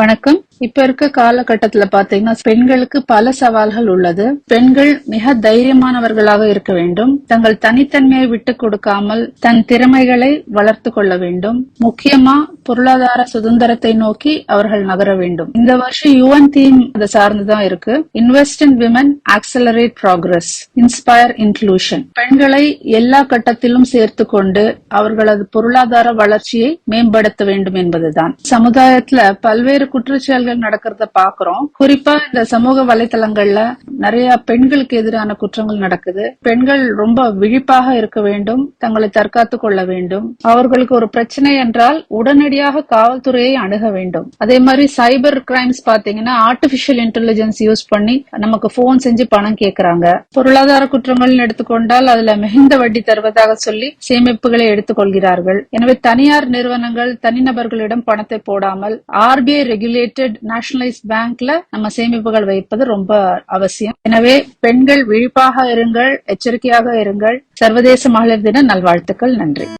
வணக்கம். இப்ப இருக்க காலகட்டத்துல பாத்தீங்கன்னா பெண்களுக்கு பல சவால்கள் உள்ளது. பெண்கள் மிக தைரியமானவர்களாக இருக்க வேண்டும். தங்கள் தனித்தன்மையை விட்டு கொடுக்காமல் தன் திறமைகளை வளர்த்து கொள்ள வேண்டும். முக்கியமா பொருளாதார சுதந்திரத்தை நோக்கி அவர்கள் நகர வேண்டும். இந்த வருஷம் யுஎன் தீம் அதை சார்ந்துதான் இருக்கு. Invest in women accelerate progress inspire inclusion பெண்களை எல்லா கட்டத்திலும் சேர்த்து கொண்டு அவர்களது பொருளாதார வளர்ச்சியை மேம்படுத்த வேண்டும் என்பதுதான். சமுதாயத்துல பல்வேறு குற்றச்செயல்கள் நடக்கிறத பாக்குறோம். குறிப்பா இந்த சமூக வலைதளங்கள்ல நிறைய பெண்களுக்கு எதிரான குற்றங்கள் நடக்குது. பெண்கள் ரொம்ப விழிப்பாக இருக்க வேண்டும் தங்களை தற்காத்துக் கொள்ள வேண்டும். அவர்களுக்கு ஒரு பிரச்சனை என்றால் உடனடியாக காவல்துறையை அணுக வேண்டும். அதே மாதிரி சைபர் கிரைம்ஸ் பாத்தீங்கன்னா ஆர்டிபிஷியல் இன்டெலிஜென்ஸ் யூஸ் பண்ணி நமக்கு போன் செஞ்சு பணம் கேட்கறாங்க பொருளாதார குற்றங்கள் எடுத்துக்கொண்டால் அதுல மிகுந்த வட்டி தருவதாக சொல்லி சேமிப்புகளை எடுத்துக்கொள்கிறார்கள் எனவே தனியார் நிறுவனங்கள் தனிநபர்களிடம் பணத்தை போடாமல் ஆர்பிஐ ரெகுலேட்டட் நேஷனலைஸ் பேங்க்ல நம்ம சேமிப்புகள் வைப்பது ரொம்ப அவசியம். அவசியம். எனவே பெண்கள் விழிப்பாக இருங்கள் எச்சரிக்கையாக இருங்கள். சர்வதேச மகளிர் தின நல்வாழ்த்துக்கள் நன்றி.